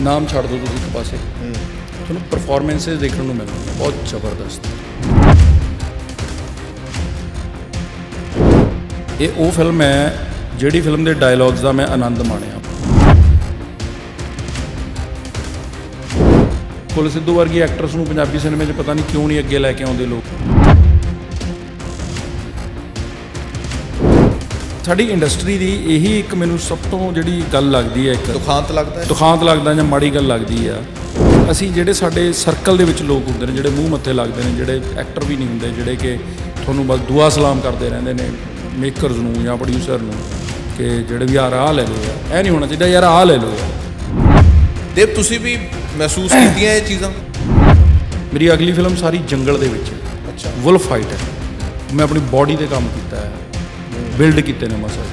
ਨਾਮ ਛੱਡ ਦਿਓ ਤੁਸੀਂ ਇੱਕ ਪਾਸੇ। ਤੁਹਾਨੂੰ ਪਰਫਾਰਮੈਂਸਸ ਦੇਖਣ ਨੂੰ ਮਿਲਣਗੀਆਂ ਬਹੁਤ ਜ਼ਬਰਦਸਤ। ਇਹ ਉਹ ਫਿਲਮ ਹੈ, ਜਿਹੜੀ ਫਿਲਮ ਦੇ ਡਾਇਲੌਗਸ ਦਾ ਮੈਂ ਆਨੰਦ ਮਾਣਿਆ। ਕੁਲ ਸਿੱਧੂ ਵਰਗੀ ਐਕਟਰਸ ਨੂੰ ਪੰਜਾਬੀ ਸਿਨੇਮੇ 'ਚ ਪਤਾ ਨਹੀਂ ਕਿਉਂ ਨਹੀਂ ਅੱਗੇ ਲੈ ਕੇ ਆਉਂਦੇ ਲੋਕ। ਸਾਡੀ ਇੰਡਸਟਰੀ ਦੀ ਇਹੀ ਇੱਕ ਮੈਨੂੰ ਸਭ ਤੋਂ ਜਿਹੜੀ ਗੱਲ ਲੱਗਦੀ ਹੈ ਇੱਕ ਦੁਖਾਂਤ ਲੱਗਦਾ ਹੈ। ਦੁਖਾਂਤ ਲੱਗਦਾ ਜਾਂ ਮਾੜੀ ਗੱਲ ਲੱਗਦੀ ਆ। ਅਸੀਂ ਜਿਹੜੇ ਸਾਡੇ ਸਰਕਲ ਦੇ ਵਿੱਚ ਲੋਕ ਹੁੰਦੇ ਨੇ ਜਿਹੜੇ ਮੂੰਹ ਮੱਥੇ ਲੱਗਦੇ ਨੇ ਜਿਹੜੇ ਐਕਟਰ ਵੀ ਨਹੀਂ ਹੁੰਦੇ ਜਿਹੜੇ ਕਿ ਤੁਹਾਨੂੰ ਬਸ ਦੁਆ ਸਲਾਮ ਕਰਦੇ ਰਹਿੰਦੇ ਨੇ ਮੇਕਰਸ ਨੂੰ ਜਾਂ ਪ੍ਰੋਡਿਊਸਰ ਨੂੰ ਕਿ ਜਿਹੜੇ ਵੀ ਯਾਰ ਆਹ ਲੈ ਲਓ ਇਹ ਨਹੀਂ ਹੋਣਾ ਚਾਹੀਦਾ ਯਾਰ ਆਹ ਲੈ ਲਓ ਦੇਵ ਤੁਸੀਂ ਵੀ ਮਹਿਸੂਸ ਕੀਤੀਆਂ ਇਹ ਚੀਜ਼ਾਂ? ਮੇਰੀ ਅਗਲੀ ਫਿਲਮ ਸਾਰੀ ਜੰਗਲ ਦੇ ਵਿੱਚ ਹੈ। ਅੱਛਾ। ਵੁਲਫ ਫਾਈਟ ਹੈ। ਮੈਂ ਆਪਣੀ ਬਾਡੀ ਤੇ ਕੰਮ ਕੀਤਾ ਹੈ। ਬਿਲਡ ਕੀਤੇ ਨੇ ਮਸਲ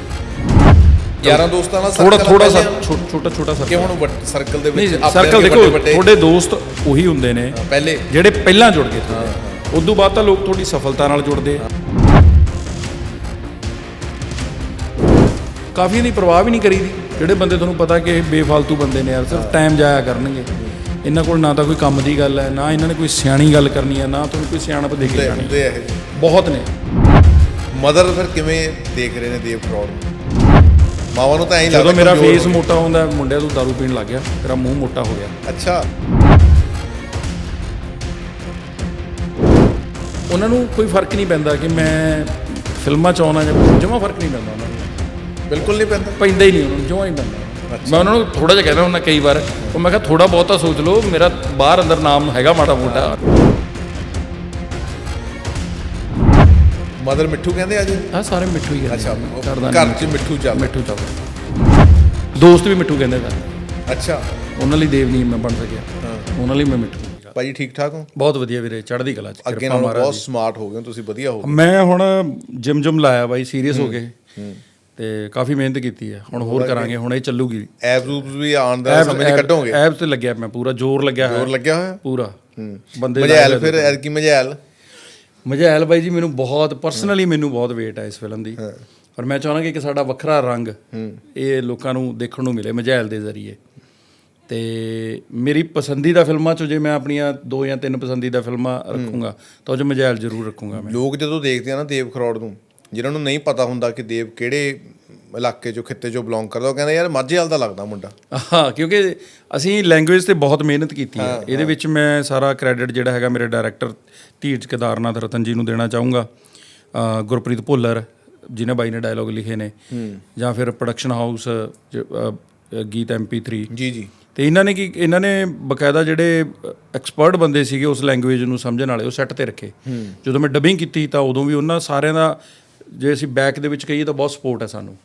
ਯਾਰਾਂ ਦੋਸਤਾਂ ਨਾਲ ਥੋੜਾ ਥੋੜਾ ਸਾ ਛੋਟਾ ਛੋਟਾ ਕਿ ਸਰਕਲ ਹੁਣ ਸਰਕਲ ਦੇ ਵਿੱਚ ਆਪਣੇ ਸਰਕਲ ਦੇਖੋ ਤੁਹਾਡੇ ਦੋਸਤ ਉਹੀ ਹੁੰਦੇ ਨੇ ਪਹਿਲੇ। ਜਿਹੜੇ ਪਹਿਲਾਂ ਜੁੜ ਗਏ ਤੁਹਾਡੇ। ਉਦੋਂ ਬਾਅਦ ਤਾਂ ਲੋਕ ਤੁਹਾਡੀ ਸਫਲਤਾ ਨਾਲ ਜੁੜਦੇ। ਆ ਕਾਫੀ ਦੀ ਪਰਵਾਹ ਵੀ ਨਹੀਂ ਕਰੀਦੀ ਜਿਹੜੇ ਬੰਦੇ ਤੁਹਾਨੂੰ ਪਤਾ ਕਿ ਬੇਫਾਲਤੂ ਬੰਦੇ ਨੇ ਯਾਰ ਸਿਰਫ ਟਾਈਮ ਜਾਇਆ ਕਰਨਗੇ। ਇਹਨਾਂ ਕੋਲ ਨਾ ਤਾਂ ਕੋਈ ਕੰਮ ਦੀ ਗੱਲ ਹੈ ਨਾ ਇਹਨਾਂ ਨੇ ਕੋਈ ਸਿਆਣੀ ਗੱਲ ਕਰਨੀ ਹੈ ਨਾ ਤੁਹਾਨੂੰ ਕੋਈ ਸਿਆਣਪ ਦੇ ਕੇ ਜਾਣੀ ਬਹੁਤ ਨੇ। ਮਦਰ ਫਿਰ ਕਿਵੇਂ ਦੇਖ ਰਹੇ ਨੇ ਦੇਵ ਨੂੰ ਮਾਵਾਂ ਨੂੰ ਤਾਂ ਐਂ ਲੱਗਦਾ ਜਦੋਂ ਮੇਰਾ ਕਮਜ਼ੋਰ ਫੇਸ ਹੋ ਮੋਟਾ ਹੁੰਦਾ ਮੁੰਡਿਆਂ ਤੋਂ ਦਾਰੂ ਪੀਣ ਲੱਗ ਗਿਆ ਤੇਰਾ ਮੂੰਹ ਮੋਟਾ ਹੋ ਗਿਆ। ਅੱਛਾ। ਉਹਨਾਂ ਨੂੰ ਕੋਈ ਫ਼ਰਕ ਨਹੀਂ ਪੈਂਦਾ ਕਿ ਮੈਂ ਫਿਲਮਾਂ ਚ ਆਉਣਾ ਜਾਂ ਜਮਾ ਫ਼ਰਕ ਨਹੀਂ ਪੈਂਦਾ ਉਹਨਾਂ ਨੂੰ। ਬਿਲਕੁਲ ਨਹੀਂ ਪੈਂਦਾ। ਪੈਂਦਾ ਹੀ ਨਹੀਂ ਉਹਨਾਂ ਨੂੰ ਜਮਾਂ ਹੀ ਪੈਂਦਾ। ਮੈਂ ਉਹਨਾਂ ਨੂੰ ਥੋੜਾ ਜਿਹਾ ਕਹਿੰਦਾ ਹੁੰਦਾ ਕਈ ਵਾਰ ਉਹ ਮੈਂ ਕਿਹਾ ਥੋੜਾ ਬਹੁਤਾ ਸੋਚ ਲਓ ਮੇਰਾ ਬਾਹਰ ਅੰਦਰ ਨਾਮ ਹੈਗਾ ਮਾੜਾ ਮੋਟਾ। ਮਦਰ ਮਿੱਠੂ ਕਹਿੰਦੇ ਅੱਜ ਆ ਸਾਰੇ ਮਿੱਠੂ ਹੀ ਅੱਛਾ। ਉਹ ਘਰ 'ਚ ਮਿੱਠੂ ਚੱਲ। ਮਿੱਠੂ ਚੱਲਦਾ ਦੋਸਤ ਵੀ ਮਿੱਠੂ ਕਹਿੰਦੇ ਸਨ ਅੱਛਾ। ਉਹਨਾਂ ਲਈ ਦੇਵ ਨਹੀਂ ਮੈਂ ਬਣ ਸਕਿਆ। ਹਾਂ। ਉਹਨਾਂ ਲਈ ਮੈਂ ਮਿੱਠੂ। ਭਾਜੀ ਠੀਕ ਠਾਕ ਹੋ? ਬਹੁਤ ਵਧੀਆ ਵੀਰੇ ਚੜ੍ਹਦੀ ਕਲਾ ਚ ਅੱਗੇ ਕਿਰਪਾ ਨਾਲੋਂ ਮਹਾਰਾਜ ਬਹੁਤ। ਸਮਾਰਟ ਹੋ ਗਏ ਹੋ ਤੁਸੀਂ ਵਧੀਆ ਹੋ ਗਏ। ਮੈਂ ਹੁਣ ਜਿਮ ਜਮ ਲਾਇਆ ਬਾਈ ਸੀਰੀਅਸ ਹੋ ਗਏ ਤੇ ਕਾਫੀ ਮਿਹਨਤ ਕੀਤੀ ਹੈ ਹੁਣ ਹੋਰ ਕਰਾਂਗੇ ਹੁਣ ਇਹ ਚੱਲੂਗੀ। ਐਬਸ ਰੂਪਸ ਵੀ ਆਉਣ ਦਾ ਸਮਝ ਕੱਢੋਗੇ? ਐਬ ਤੇ ਲੱਗਿਆ ਮੈਂ ਪੂਰਾ ਜ਼ੋਰ ਲੱਗਿਆ ਜ਼ੋਰ ਲੱਗਿਆ ਹੋਇਆ? ਪੂਰਾ। ਬੰਦੇ ਮਜੈਲ ਫਿਰ ਐਤਕੀ ਮਜੈਲ ਮਜੈਲ ਬਾਈ ਜੀ ਮੈਨੂੰ ਬਹੁਤ ਪਰਸਨਲੀ ਮੈਨੂੰ ਬਹੁਤ ਵੇਟ ਹੈ ਇਸ ਫਿਲਮ ਦੀ। ਪਰ ਮੈਂ ਚਾਹੁੰਦਾ ਕਿ ਇੱਕ ਸਾਡਾ ਵੱਖਰਾ ਰੰਗ ਇਹ ਲੋਕਾਂ ਨੂੰ ਦੇਖਣ ਨੂੰ ਮਿਲੇ ਮਜੈਲ ਦੇ ਜ਼ਰੀਏ। ਤੇ ਮੇਰੀ ਪਸੰਦੀਦਾ ਫਿਲਮਾਂ ਚੋਂ ਜੇ ਮੈਂ ਆਪਣੀਆਂ ਦੋ ਜਾਂ ਤਿੰਨ ਪਸੰਦੀਦਾ ਫਿਲਮਾਂ ਰੱਖੂੰਗਾ ਤਾਂ ਉਹ 'ਚ ਮਜੈਲ ਜ਼ਰੂਰ ਰੱਖੂੰਗਾ ਮੈਂ। ਲੋਕ ਜਦੋਂ ਦੇਖਦੇ ਆ ਨਾ ਦੇਵ ਖਰੋੜ ਨੂੰ ਜਿਨ੍ਹਾਂ ਨੂੰ ਨਹੀਂ ਪਤਾ ਹੁੰਦਾ ਕਿ ਦੇਵ ਕਿਹੜੇ ਇਲਾਕੇ ਚੋਂ ਖਿੱਤੇ ਚੋਂ ਬਿਲੋਂਗ ਕਰਦਾ। ਉਹ ਕਹਿੰਦੇ ਯਾਰ ਮਾਝੇ ਵਾਲ ਦਾ ਲੱਗਦਾ ਮੁੰਡਾ। ਹਾਂ ਕਿਉਂਕਿ ਅਸੀਂ ਲੈਂਗੁਏਜ ਤੇ ਬਹੁਤ ਮਿਹਨਤ ਕੀਤੀ ਹੈ। ਇਹਦੇ ਵਿੱਚ ਮੈਂ ਸਾਰਾ ਕ੍ਰੈਡਿਟ ਜਿਹੜਾ ਹੈਗਾ ਮੇਰੇ ਡਾਇਰੈਕਟਰ ਧੀਰਜ ਕੇਦਾਰਨਾਥ ਰਤਨ ਜੀ ਨੂੰ ਦੇਣਾ ਚਾਹੂੰਗਾ। ਗੁਰਪ੍ਰੀਤ ਭੁੱਲਰ ਜਿਨੇ ਬਾਈ ਨੇ ਡਾਇਲੌਗ ਲਿਖੇ ਨੇ। ਜਾਂ ਫਿਰ ਪ੍ਰੋਡਕਸ਼ਨ ਹਾਊਸ ਗੀਤ MP3 ਜੀ ਜੀ। ਤੇ ਇਹਨਾਂ ਨੇ ਕੀ ਇਹਨਾਂ ਨੇ ਬਕਾਇਦਾ ਜਿਹੜੇ ਐਕਸਪਰਟ ਬੰਦੇ ਸੀਗੇ ਉਸ ਲੈਂਗੁਏਜ ਨੂੰ ਸਮਝਣ ਵਾਲੇ ਉਹ ਸੈੱਟ ਤੇ ਰੱਖੇ। ਜਦੋਂ ਮੈਂ ਡਬਿੰਗ ਕੀਤੀ ਤਾਂ ਉਦੋਂ ਵੀ ਉਹਨਾਂ ਸਾਰਿਆਂ ਦਾ ਜੇ ਅਸੀਂ ਬੈਕ ਦੇ ਵਿੱਚ ਕਹੀਏ ਤਾਂ ਬਹੁਤ ਸਪੋਰਟ ਹੈ ਸਾਨੂੰ।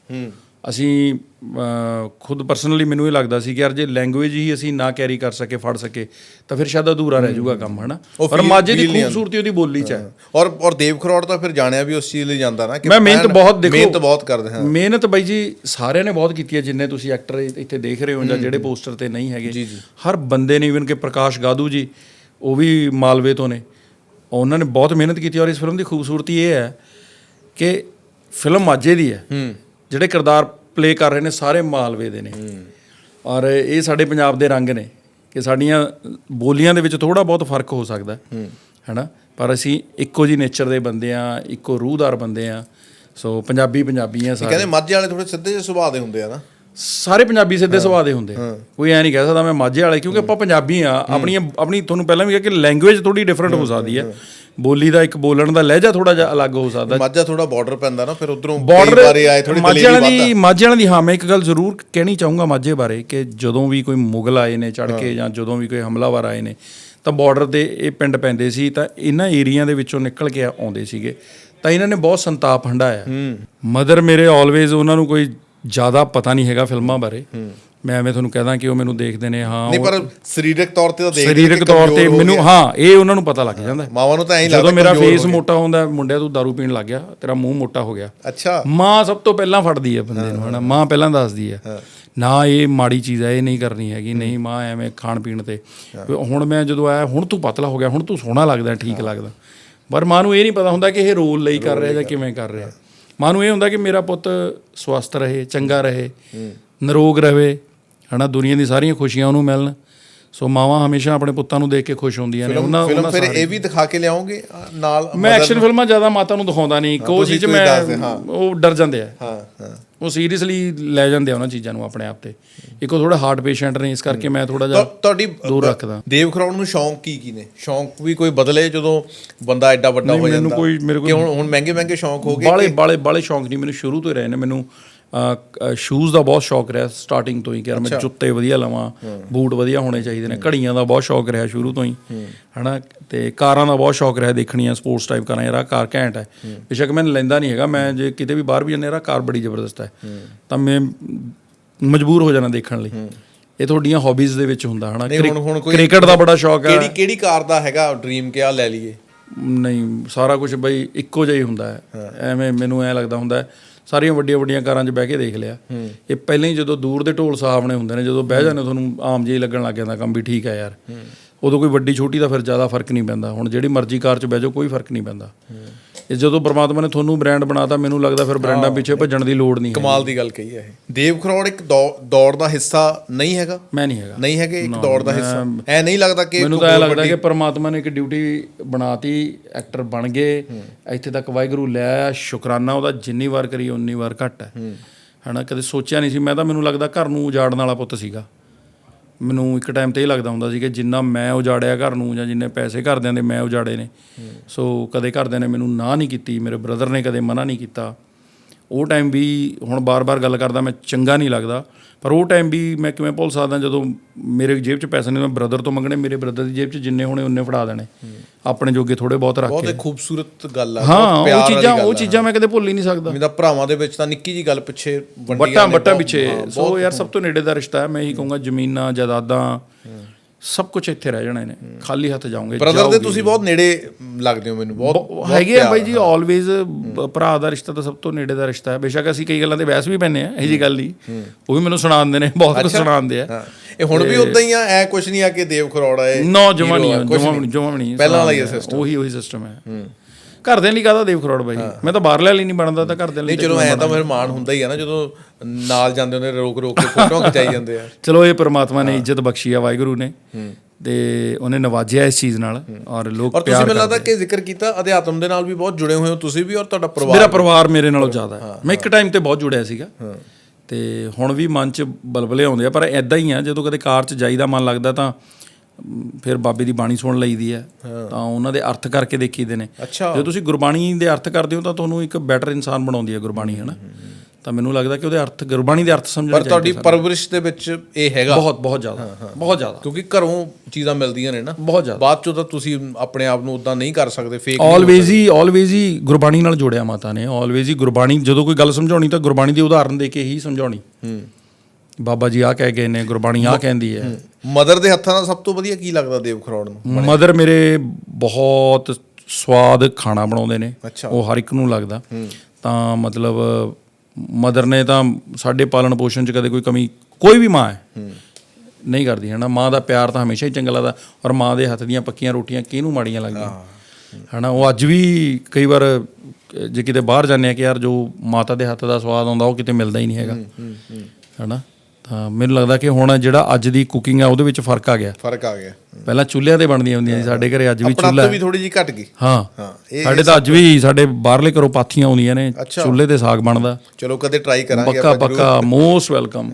ਅਸੀਂ ਅਹ, ਖੁਦ ਪਰਸਨਲੀ ਮੈਨੂੰ ਇਹ ਲੱਗਦਾ ਸੀ ਕਿ ਯਾਰ ਜੇ ਲੈਂਗੁਏਜ ਹੀ ਅਸੀਂ ਨਾ ਕੈਰੀ ਕਰ ਸਕੇ ਫੜ ਸਕੇ ਤਾਂ ਫਿਰ ਸ਼ਾਇਦ ਅਧੂਰਾ ਰਹਿ ਜਾਊਗਾ ਕੰਮ ਹਨਾ? ਪਰ ਮਾਝੇ ਦੀ ਖੂਬਸੂਰਤੀ ਉਹਦੀ ਬੋਲੀ 'ਚ ਹੈ। ਔਰ ਔਰ ਦੇਵ ਖਰੋੜ ਤਾਂ ਫਿਰ ਜਾਣਿਆ ਵੀ ਉਸ ਚੀਜ਼ ਲਈ ਜਾਂਦਾ ਨਾ ਕਿ ਮੈਂ ਮਿਹਨਤ ਬਹੁਤ ਦੇਖੋ ਮਿਹਨਤ ਬਹੁਤ ਕਰਦੇ ਹਾਂ। ਮਿਹਨਤ ਬਾਈ ਜੀ ਸਾਰਿਆਂ ਨੇ ਬਹੁਤ ਕੀਤੀ ਹੈ ਜਿੰਨੇ ਤੁਸੀਂ ਐਕਟਰ ਇੱਥੇ ਦੇਖ ਰਹੇ ਹੋ ਜਾਂ ਜਿਹੜੇ ਪੋਸਟਰ ਤੇ ਨਹੀਂ ਹੈਗੇ। ਹਰ ਬੰਦੇ ਨੇ ਇਵਨ ਕਿ ਪ੍ਰਕਾਸ਼ ਗਾਦੂ ਜੀ ਉਹ ਵੀ ਮਾਲਵੇ ਤੋਂ ਨੇ। ਉਹਨਾਂ ਨੇ ਬਹੁਤ ਮਿਹਨਤ ਕੀਤੀ ਔਰ ਇਸ ਫਿਲਮ ਦੀ ਖੂਬਸੂਰਤੀ ਇਹ ਹੈ ਕਿ ਫਿਲਮ ਮਾਝੇ ਦੀ ਹੈ। ਜਿਹੜੇ ਕਿਰਦਾਰ ਪਲੇ ਕਰ ਰਹੇ ਨੇ ਸਾਰੇ ਮਾਲਵੇ ਦੇ ਨੇ। ਔਰ ਇਹ ਸਾਡੇ ਪੰਜਾਬ ਦੇ ਰੰਗ ਨੇ ਕਿ ਸਾਡੀਆਂ ਬੋਲੀਆਂ ਦੇ ਵਿੱਚ ਥੋੜਾ ਬਹੁਤ ਫ਼ਰਕ ਹੋ ਸਕਦਾ। ਹੈ। ਹੈਨਾ? ਪਰ ਅਸੀਂ ਇੱਕੋ ਜੀ ਨੇਚਰ ਦੇ ਬੰਦੇ ਆ ਇੱਕੋ ਰੂਹਦਾਰ ਬੰਦੇ ਆ ਸੋ ਪੰਜਾਬੀ ਪੰਜਾਬੀ ਆ ਸਾਰੇ। ਕਹਿੰਦੇ ਮਾਝੇ ਵਾਲੇ ਥੋੜੇ ਸਿੱਧੇ ਜਿਹੇ ਸੁਭਾਅ ਦੇ ਹੁੰਦੇ ਆ ਨਾ। ਸਾਰੇ ਪੰਜਾਬੀ ਸਿੱਧੇ ਸੁਭਾਅ ਦੇ ਹੁੰਦੇ। ਕੋਈ ਐ ਨਹੀਂ ਕਹਿ ਸਕਦਾ ਮੈਂ ਮਾਝੇ ਵਾਲੇ ਕਿਉਂਕਿ ਆਪਾਂ ਪੰਜਾਬੀ ਆ ਆਪਣੀਆਂ ਆਪਣੀ ਤੁਹਾਨੂੰ ਪਹਿਲਾਂ ਵੀ ਕਿਹਾ ਕਿ ਲੈਂਗੁਏਜ ਥੋੜੀ ਡਿਫਰੈਂਟ ਹੋ ਸਕਦੀ ਹੈ। ਬੋਲੀ ਦਾ ਇੱਕ ਬੋਲਣ ਦਾ ਲਹਿਜਾ ਥੋੜਾ ਜਿਹਾ ਅਲੱਗ ਹੋ ਸਕਦਾ। ਮਾਝਾ ਥੋੜਾ ਬਾਰਡਰ ਪੈਂਦਾ ਨਾ ਫਿਰ ਉਧਰੋਂ ਬਾਰਡਰ ਬਾਰੇ ਆਏ ਥੋੜੀ ਦਲੇਰੀ ਵਾਲਿਆਂ ਦੀ ਵੱਧਦਾ ਮਾਝੇ ਵਾਲਿਆਂ ਦੀ ਹਾਂ ਮੈਂ ਇੱਕ ਗੱਲ ਜ਼ਰੂਰ ਕਹਿਣੀ ਚਾਹੂੰਗਾ ਮਾਝੇ ਬਾਰੇ ਕਿ ਜਦੋਂ ਵੀ ਕੋਈ ਮੁਗਲ ਆਏ ਨੇ ਚੜ ਕੇ ਜਾਂ ਜਦੋਂ ਵੀ ਕੋਈ ਹਮਲਾਵਰ ਆਏ ਨੇ ਤਾਂ ਬਾਰਡਰ ਤੇ ਇਹ ਪਿੰਡ ਪੈਂਦੇ ਸੀ ਤਾਂ ਇਹਨਾਂ ਏਰੀਆ ਦੇ ਵਿੱਚੋਂ ਨਿਕਲ ਕੇ ਆਉਂਦੇ ਸੀਗੇ। ਤਾਂ ਇਹਨਾਂ ਨੇ ਬਹੁਤ ਸੰਤਾਪ ਹੰਡਾਇਆ ਮਦਰ ਮੇਰੇ ਆਲਵੇਜ਼ ਉਹਨਾਂ ਨੂੰ ਕੋਈ ਜ਼ਿਆਦਾ ਪਤਾ ਨਹੀਂ ਹੈਗਾ ਫਿਲਮਾਂ ਬਾਰੇ। ਮੈਂ ਐਵੇਂ ਤੁਹਾਨੂੰ ਕਹਦਾ ਕਿ ਉਹ ਮੈਨੂੰ ਦੇਖਦੇ ਨੇ ਹਾਂ ਨਹੀਂ ਪਰ ਸਰੀਰਕ ਤੌਰ ਤੇ ਤਾਂ ਦੇਖਦੇ ਸਰੀਰਕ ਤੌਰ ਤੇ ਮੈਨੂੰ। ਹਾਂ ਇਹ ਉਹਨਾਂ ਨੂੰ ਪਤਾ ਲੱਗ ਜਾਂਦਾ। ਮਾਵਾਂ ਨੂੰ ਤਾਂ ਐਂ ਲੱਗਦਾ ਜਦੋਂ ਮੇਰਾ ਫੇਸ। ਮੋਟਾ ਹੁੰਦਾ ਮੁੰਡਿਆ ਤੂੰ ਦਾਰੂ ਪੀਣ ਲੱਗ ਗਿਆ ਤੇਰਾ ਮੂੰਹ ਮੋਟਾ ਹੋ ਗਿਆ। ਅੱਛਾ। ਮਾਂ ਸਭ ਤੋਂ ਪਹਿਲਾਂ ਫੜਦੀ ਹੈ ਬੰਦੇ ਨੂੰ ਹਨਾ। ਮਾਂ ਪਹਿਲਾਂ ਦੱਸਦੀ ਹੈ। ਨਾ ਇਹ ਮਾੜੀ ਚੀਜ਼ ਹੈ ਇਹ ਨਹੀਂ ਕਰਨੀ ਹੈਗੀ ਨਹੀਂ ਮਾਂ ਐਵੇਂ ਖਾਣ ਪੀਣ ਤੇ। ਹੁਣ ਮੈਂ ਜਦੋਂ ਆਇਆ ਹੁਣ ਤੂੰ ਪਤਲਾ ਹੋ ਗਿਆ ਹੁਣ ਤੂੰ ਸੋਹਣਾ ਲੱਗਦਾ ਠੀਕ ਲੱਗਦਾ। ਪਰ ਮਾਂ ਨੂੰ ਇਹ ਨਹੀਂ ਪਤਾ ਹੁੰਦਾ ਕਿ ਇਹ ਰੋਲ ਲਈ ਕਰ ਰਿਹਾ ਜਾਂ ਕਿਵੇਂ ਕਰ ਰਿਹਾ। ਮਾਂ ਨੂੰ ਇਹ ਹੁੰਦਾ ਕਿ ਮੇਰਾ ਪੁੱਤ ਸਵਸਥ ਰਹੇ ਚੰਗਾ ਰਹੇ ਨਿਰੋਗ ਰਹੇ ਹਨਾ ਦੁਨੀਆ ਦੀ ਸਾਰੀਆਂ ਖੁਸ਼ੀਆਂ ਉਹਨੂੰ ਮਿਲਣ। ਸੋ ਮਾਵਾਂ ਹਮੇਸ਼ਾ ਆਪਣੇ ਪੁੱਤਾਂ ਨੂੰ ਦੇਖ ਕੇ ਖੁਸ਼ ਹੁੰਦੀਆਂ ਨੇ। ਉਹਨਾਂ ਫਿਲਮ ਫਿਰ ਇਹ ਵੀ ਦਿਖਾ ਕੇ ਲਿਆਉਂਗੇ ਨਾਲ ਮੈਂ ਐਕਸ਼ਨ ਫਿਲਮਾਂ ਜ਼ਿਆਦਾ ਮਾਤਾ ਨੂੰ ਦਿਖਾਉਂਦਾ ਨਹੀਂ। ਕੋ ਤੁਸੀਂ- ਚੀਜ਼ ਮੈਂ। ਉਹ ਡਰ ਜਾਂਦੇ ਆ। ਹਾਂ ਹਾਂ। ਉਹ ਸੀਰੀਅਸਲੀ ਲੈ ਜਾਂਦੇ ਆ ਉਹਨਾਂ ਚੀਜ਼ਾਂ ਨੂੰ ਆਪਣੇ ਆਪ ਤੇ। ਇੱਕੋ ਥੋੜਾ ਹਾਰਟ ਪੇਸ਼ੈਂਟ ਨੇ ਇਸ ਕਰਕੇ ਮੈਂ ਥੋੜਾ ਜਿਹਾ ਤੁਹਾ- ਤੁਹਾਡੀ ਦੂਰ ਰੱਖਦਾ। ਦੇਵ ਖਰੋੜ ਨੂੰ ਸ਼ੌਂਕ ਕੀ ਕੀ ਨੇ? ਸ਼ੌਂਕ ਵੀ ਕੋਈ ਬਦਲੇ ਜਦੋਂ ਬੰਦਾ ਐਡਾ ਵੱਡਾ ਹੋ ਜਾਂਦਾ? ਮੈਨੂੰ ਕੋਈ- ਮੇਰੇ ਕੋਲ- ਹੁਣ ਹੁਣ ਮਹਿੰਗੇ ਮਹਿੰਗੇ ਸ਼ੌਂਕ ਹੋ ਗਏ ਬਾਲੇ ਬਾਲੇ ਬਾਲੇ ਸ਼ੌਂਕ ਨਹੀਂ ਮੈਨੂੰ ਸ਼ੁਰੂ ਤੋਂ ਹੀ ਰਹੇ ਨੇ। ਮੈਨੂੰ ਸ਼ੂਜ਼ ਦਾ ਬਹੁਤ ਸ਼ੌਕ ਰਿਹਾ ਸਟਾਰਟਿੰਗ ਤੋਂ ਹੀ ਕਿ ਯਾਰ ਮੈਂ ਜੁੱਤੇ ਵਧੀਆ ਲਵਾਂ ਬੂਟ ਵਧੀਆ ਹੋਣੇ ਚਾਹੀਦੇ ਨੇ ਘੜੀਆਂ ਦਾ ਬਹੁਤ ਸ਼ੌਕ ਰਿਹਾ ਸ਼ੁਰੂ ਤੋਂ ਹੀ। ਹਨਾ? ਤੇ ਕਾਰਾਂ ਦਾ ਬਹੁਤ ਸ਼ੌਕ ਰਿਹਾ ਦੇਖਣੀਆਂ ਸਪੋਰਟਸ ਟਾਈਪ ਕਾਰਾਂ ਯਾਰ ਆਹ ਕਾਰ ਘੈਂਟ ਹੈ। ਬੇਸ਼ੱਕ ਮੈਂ ਲੈਂਦਾ ਨਹੀਂ ਹੈਗਾ ਮੈਂ ਜੇ ਕਿਤੇ ਵੀ ਬਾਹਰ ਵੀ ਜਾਂਦੇ ਯਾਰ ਕਾਰ ਬੜੀ ਜ਼ਬਰਦਸਤ ਹੈ। ਤਾਂ ਮੈਂ ਮਜਬੂਰ ਹੋ ਜਾਣਾ ਦੇਖਣ ਲਈ। ਇਹ ਤੁਹਾਡੀਆਂ ਹੌਬੀਜ਼ ਦੇ ਵਿੱਚ ਹੁੰਦਾ ਹਨਾ? ਕ੍ਰਿਕਟ ਦਾ ਬੜਾ ਸ਼ੌਕ ਹੈ। ਕਿਹੜੀ ਕਿਹੜੀ ਕਾਰ ਦਾ ਹੈਗਾ ਡ੍ਰੀਮ ਕਿ ਆ ਲੈ ਲਈਏ? ਨਹੀਂ ਸਾਰਾ ਕੁਝ ਬਈ ਇੱਕੋ ਜਿਹਾ ਹੀ ਹੁੰਦਾ ਹੈ। ਐਵੇਂ ਮੈਨੂੰ ਐ ਲੱਗਦਾ ਹੁੰਦਾ ਹੈ, ਸਾਰੀਆਂ ਵੱਡੀਆਂ ਵੱਡੀਆਂ ਕਾਰਾਂ 'ਚ ਬਹਿ ਕੇ ਦੇਖ ਲਿਆ। ਇਹ ਪਹਿਲਾਂ ਹੀ ਜਦੋਂ ਦੂਰ ਦੇ ਢੋਲ ਸਾਹਮਣੇ ਹੁੰਦੇ ਨੇ ਜਦੋਂ ਬਹਿ ਜਾਂਦੇ ਤੁਹਾਨੂੰ ਆਮ ਜਿਹਾ ਲੱਗਣ ਲੱਗ ਜਾਂਦਾ ਕੰਮ ਵੀ ਠੀਕ ਹੈ ਯਾਰ। ਉਦੋਂ ਕੋਈ ਵੱਡੀ ਛੋਟੀ ਦਾ ਫਿਰ ਜ਼ਿਆਦਾ ਫ਼ਰਕ ਨਹੀਂ ਪੈਂਦਾ। ਹੁਣ ਜਿਹੜੀ ਮਰਜ਼ੀ ਕਾਰ 'ਚ ਬਹਿ ਜਾਓ ਕੋਈ ਫ਼ਰਕ ਨਹੀਂ ਪੈਂਦਾ। ਇਹ ਜਦੋਂ ਪ੍ਰਮਾਤਮਾ ਨੇ ਤੁਹਾਨੂੰ ਬ੍ਰਾਂਡ ਬਣਾਤਾ ਮੈਨੂੰ ਲੱਗਦਾ ਫਿਰ ਬ੍ਰਾਂਡਾਂ ਪਿੱਛੇ ਭੱਜਣ ਦੀ ਲੋੜ ਨਹੀਂ ਹੈ ਕਮਾਲ ਦੀ ਗੱਲ ਕਹੀ ਹੈ ਇਹ। ਦੇਵ ਖਰੋੜ ਇੱਕ ਦੌੜ ਦਾ ਹਿੱਸਾ ਨਹੀਂ ਹੈਗਾ? ਮੈਂ ਨਹੀਂ ਹੈਗਾ। ਨਹੀਂ ਹੈਗੇ ਇੱਕ ਦੌੜ ਦਾ ਹਿੱਸਾ? ਐ ਨਹੀਂ ਲੱਗਦਾ ਕਿ ਮੈਨੂੰ ਤਾਂ ਇਹ ਲੱਗਦਾ ਕਿ ਪਰਮਾਤਮਾ ਨੇ ਇੱਕ ਡਿਊਟੀ ਬਣਾਤੀ ਐਕਟਰ ਬਣ ਗਏ। ਇੱਥੇ ਤੱਕ ਵਾਹਿਗੁਰੂ ਲੈ ਆਇਆ ਸ਼ੁਕਰਾਨਾ ਉਹਦਾ ਜਿੰਨੀ ਵਾਰ ਕਰੀ ਉਨੀ ਵਾਰ ਘੱਟ ਹੈ। ਹਨਾ ਕਦੇ ਸੋਚਿਆ ਨਹੀਂ ਸੀ। ਮੈਂ ਤਾਂ ਮੈਨੂੰ ਲੱਗਦਾ ਘਰ ਨੂੰ ਉਜਾੜਨ ਵਾਲਾ ਪੁੱਤ ਸੀਗਾ। ਮੈਨੂੰ ਇੱਕ ਟਾਈਮ ਤੇ ਇਹ ਲੱਗਦਾ ਹੁੰਦਾ ਸੀ ਕਿ ਜਿੰਨਾ ਮੈਂ ਉਜਾੜਿਆ ਘਰ ਨੂੰ ਜਾਂ ਜਿੰਨੇ ਪੈਸੇ ਘਰਦਿਆਂ ਦੇ ਮੈਂ ਉਜਾੜੇ ਨੇ। ਸੋ ਕਦੇ ਘਰਦਿਆਂ ਨੇ ਮੈਨੂੰ ਨਾ ਨਹੀਂ ਕੀਤੀ ਮੇਰੇ ਬ੍ਰਦਰ ਨੇ ਕਦੇ ਮਨਾ ਨਹੀਂ ਕੀਤਾ। ਉਹ ਟਾਈਮ ਵੀ ਹੁਣ ਬਾਰ-ਬਾਰ ਗੱਲ ਕਰਦਾ ਮੈਂ ਚੰਗਾ ਨਹੀਂ ਲੱਗਦਾ। ਪਰ ਉਹ ਟਾਈਮ ਵੀ ਮੈਂ ਕਿਵੇਂ ਭੁੱਲ ਸਕਦਾ ਜਦੋਂ ਮੇਰੇ ਜੇਬ 'ਚ ਪੈਸੇ ਨਹੀਂ ਮੈਂ ਬ੍ਰਦਰ ਤੋਂ ਮੰਗਣੇ ਮੇਰੇ ਬ੍ਰਦਰ ਦੀ ਜੇਬ 'ਚ ਜਿੰਨੇ ਹੋਣੇ ਉਹਨੇ ਫੜਾ ਦੇਣੇ। ਆਪਣੇ ਜੋਗੇ ਥੋੜੇ ਬਹੁਤ ਰੱਖ। ਬਹੁਤ ਕੇ ਖੂਬਸੂਰਤ ਗੱਲ ਆ ਹਾਂ ਉਹ ਚੀਜ਼ਾਂ ਉਹ। ਚੀਜ਼ਾਂ ਮੈਂ ਕਦੇ ਭੁੱਲ ਹੀ ਨਹੀਂ ਸਕਦਾ। ਮੇਰਾ ਭਰਾਵਾਂ ਦੇ ਵਿੱਚ ਤਾਂ ਨਿੱਕੀ ਜੀ ਗੱਲ ਪਿੱਛੇ ਵੰਡੀਆਂ ਵੱਟਾਂ ਵੱਟਾਂ ਪਿੱਛੇ। ਹਾਂ, ਸੋ ਯਾਰ ਸਭ ਤੋਂ ਨੇੜੇ ਦਾ ਰਿਸ਼ਤਾ ਹੈ ਮੈਂ ਇਹੀ ਕਹੂੰਗਾ ਜ਼ਮੀਨਾਂ ਜਾਇਦਾਦਾਂ। ਸਭ ਕੁਝ ਇੱਥੇ ਰਹਿ ਜਾਣਾ ਇਹਨੇ। ਖਾਲੀ ਹੱਥ ਜਾਓਗੇ ਬ੍ਰਦਰ ਦੇ ਤੁਸੀਂ ਬਹੁਤ ਨੇੜੇ ਲੱਗਦੇ ਹੋ ਮੈਨੂੰ ਬਹੁਤ ਹੈਗੇ ਆ ਬਾਈ ਜੀ ਆਲਵੇਜ਼ ਭਰਾ ਦਾ ਰਿਸ਼ਤਾ ਤਾਂ ਸਭ ਤੋਂ ਨੇੜੇ ਦਾ ਰਿਸ਼ਤਾ ਹੈ। ਬੇਸ਼ੱਕ ਅਸੀਂ ਕਈ ਗੱਲਾਂ ਤੇ ਬਹਿਸ ਵੀ ਪੈਂਦੇ ਆ ਇਹ ਜੀ ਗੱਲ ਨਹੀਂ। ਉਹ ਵੀ ਮੈਨੂੰ ਸੁਣਾਉਂਦੇ ਨੇ ਬਹੁਤ ਕੁਝ ਸੁਣਾਉਂਦੇ ਆ। ਇਹ ਹੁਣ ਵੀ ਉਦਾਂ ਹੀ ਆ ਐ ਕੁਝ ਨਹੀਂ ਆ ਕਿ ਦੇਵ ਖਰੋੜਾ ਹੈ ਨੋ ਜਮਾ ਨਹੀਂ ਪਹਿਲਾਂ ਵਾਲਾ ਹੀ system। ਉਹੀ ਉਹੀ ਸਿਸਟਮ ਹੈ। ਘਰਦਿਆਂ ਲਈ ਕਾਹਦਾ ਦੇਵ ਖਰੋੜ ਬਾਈ? ਮੈਂ ਤਾਂ ਬਾਹਰਲੇ ਲਈ ਨਹੀਂ ਬਣਦਾ ਤਾਂ ਘਰਦਿਆਂ ਲਈ ਨਹੀਂ ਚਲੋ ਐ ਤਾਂ ਫਿਰ ਮਾਣ ਹੁੰਦਾ ਹੀ ਆ ਨਾ ਜਦੋਂ ਨਾਲ ਜਾਂਦੇ ਹੁੰਦੇ ਰੋਕ ਰੋਕ ਕੇ ਫੋਟੋਆਂ ਖਿਚਾਈ ਜਾਂਦੇ ਆ। ਚਲੋ ਇਹ ਪ੍ਰਮਾਤਮਾ ਨੇ ਇੱਜ਼ਤ ਬਖਸ਼ੀ ਆ ਵਾਹਿਗੁਰੂ ਨੇ। ਤੇ ਉਹਨੇ ਨਵਾਜਿਆ ਇਸ ਚੀਜ਼ ਨਾਲ ਔਰ ਲੋਕ ਔਰ ਤੁਸੀਂ ਪਿਆਰ ਮੈਨੂੰ ਲੱਗਦਾ ਕਿ ਜ਼ਿਕਰ ਕੀਤਾ ਅਧਿਆਤਮ ਦੇ ਨਾਲ ਵੀ ਬਹੁਤ ਜੁੜੇ ਹੋਏ ਹੋ ਤੁਸੀਂ ਵੀ ਔਰ ਤੁਹਾਡਾ ਪਰਿਵਾਰ ਮੇਰਾ ਪਰਿਵਾਰ ਮੇਰੇ ਨਾਲੋਂ ਜ਼ਿਆਦਾ ਹੈ। ਮੈਂ ਇੱਕ ਟਾਈਮ ਤੇ ਬਹੁਤ ਜੁੜਿਆ ਸੀਗਾ। ਤੇ ਹੁਣ ਵੀ ਮਨ 'ਚ ਬਲਬਲੇ ਆਉਂਦੇ ਆ ਪਰ ਐਦਾਂ ਹੀ ਆ ਜਦੋਂ ਕਦੇ ਕਾਰ 'ਚ ਜਾਈਦਾ ਮਨ ਲੱਗਦਾ ਤਾਂ ਫਿਰ ਬਾਬੇ ਦੀ ਬਾਣੀ ਸੁਣ ਲਈਦੀ ਹੈ। ਤਾਂ ਉਹਨਾਂ ਦੇ ਅਰਥ ਕਰਕੇ ਦੇਖੀਦੇ ਨੇ। ਜੇ ਤੁਸੀਂ ਗੁਰਬਾਣੀ ਦੇ ਅਰਥ ਕਰਦੇ ਹੋ ਤਾਂ ਤੁਹਾਨੂੰ ਇੱਕ ਬੈਟਰ ਇਨਸਾਨ ਬਣਾਉਂਦੀ ਹੈ ਗੁਰਬਾਣੀ ਹੈ ਨਾ ਤਾਂ ਮੈਨੂੰ ਲੱਗਦਾ ਕਿ ਉਹਦੇ ਅਰਥ ਗੁਰਬਾਣੀ ਦੇ ਅਰਥ ਸਮਝਣੇ ਪਰ ਚਾਹੀਦੇ ਤੁਹਾਡੀ ਪਰਵਰਿਸ਼ ਦੇ ਵਿੱਚ ਇਹ ਹੈਗਾ। ਬਹੁਤ ਬਹੁਤ ਜ਼ਿਆਦਾ। ਬਹੁਤ ਜ਼ਿਆਦਾ। ਕਿਉਂਕਿ ਘਰੋਂ ਚੀਜ਼ਾਂ ਮਿਲਦੀਆਂ ਨੇ ਨਾ। ਬਹੁਤ ਜ਼ਿਆਦਾ। ਬਾਅਦ ਚੋਂ ਤਾਂ ਤੁਸੀਂ ਆਪਣੇ ਆਪ ਨੂੰ ਉਦਾਂ ਨਹੀਂ ਕਰ ਸਕਦੇ ਫੇਕ ਆਲਵੇਜ਼ ਹੀ ਆਲਵੇਜ਼ ਹੀ ਗੁਰਬਾਣੀ ਨਾਲ ਜੋੜਿਆ ਮਾਤਾ ਨੇ। ਆਲਵੇਜ਼ ਹੀ ਗੁਰਬਾਣੀ ਜਦੋਂ ਕੋਈ ਗੱਲ ਸਮਝਾਉਣੀ ਤਾਂ ਗੁਰਬਾਣੀ ਦੀ ਉਦਾਹਰਨ ਦੇ ਕੇ ਹੀ ਸਮਝਾਉਣੀ। ਬਾਬਾ ਜੀ ਆ ਕਹਿ ਗਏ ਨੇ ਗੁਰਬਾਣੀ ਆ ਕਹਿੰਦੀ ਹੈ। ਮਦਰ ਦੇ ਹੱਥਾਂ ਦਾ ਸਭ ਤੋਂ ਵਧੀਆ ਕੀ ਲੱਗਦਾ ਦੇਵ ਖਰੋੜ ਨੂੰ? ਮਦਰ ਮੇਰੇ ਬਹੁਤ ਸਵਾਦ ਖਾਣਾ ਬਣਾਉਂਦੇ ਨੇ। ਉਹ ਹਰ ਇੱਕ ਨੂੰ ਲੱਗਦਾ। ਤਾਂ ਮਤਲਬ ਮਦਰ ਨੇ ਤਾਂ ਸਾਡੇ ਪਾਲਣ ਪੋਸ਼ਣ 'ਚ ਕਦੇ ਕੋਈ ਕਮੀ ਕੋਈ ਵੀ ਮਾਂ ਹੈ। ਨਹੀਂ ਕਰਦੀ ਹੈ ਨਾ ਮਾਂ ਦਾ ਪਿਆਰ ਤਾਂ ਹਮੇਸ਼ਾ ਹੀ ਚੰਗਾ ਲੱਗਦਾ ਔਰ ਮਾਂ ਦੇ ਹੱਥ ਦੀਆਂ ਪੱਕੀਆਂ ਰੋਟੀਆਂ ਕਿਹਨੂੰ ਮਾੜੀਆਂ ਲੱਗਦੀਆਂ? ਹਨਾ ਉਹ ਅੱਜ ਵੀ ਕਈ ਵਾਰ ਜੇ ਕਿਤੇ ਬਾਹਰ ਜਾਂਦੇ ਆ ਕਿ ਯਾਰ ਜੋ ਮਾਤਾ ਦੇ ਹੱਥ ਦਾ ਸਵਾਦ ਆਉਂਦਾ ਉਹ ਕਿਤੇ ਮਿਲਦਾ ਹੀ ਨਹੀਂ ਹੈਗਾ। ਹਨਾ? ਤਾਂ ਮੈਨੂੰ ਲੱਗਦਾ ਕਿ ਹੁਣ ਜਿਹੜਾ ਅੱਜ ਦੀ ਕੁਕਿੰਗ ਆ ਉਹਦੇ ਵਿੱਚ ਫ਼ਰਕ ਆ ਗਿਆ। ਫ਼ਰਕ ਆ ਗਿਆ। ਪਹਿਲਾਂ ਚੁੱਲ੍ਹਿਆਂ ਤੇ ਬਣਦੀਆਂ ਹੁੰਦੀਆਂ ਸੀ ਸਾਡੇ ਘਰੇ ਅੱਜ ਵੀ ਚੁੱਲ੍ਹਾ ਹੈ। ਵੀ ਥੋੜੀ ਜੀ ਘਟ ਗਈ। ਹਾਂ। ਹਾਂ ਸਾਡੇ ਤਾਂ ਅੱਜ ਵੀ ਸਾਡੇ ਬਾਹਰਲੇ ਘਰੋਂ ਪਾਥੀਆਂ ਆਉਂਦੀਆਂ ਨੇ ਚੁੱਲ੍ਹੇ ਤੇ ਸਾਗ ਬਣਦਾ। ਚਲੋ ਕਦੇ ਟਰਾਈ ਕਰਾਂਗੇ ਪੱਕਾ ਪੱਕਾ ਮੋਸਟ ਵੈਲਕਮ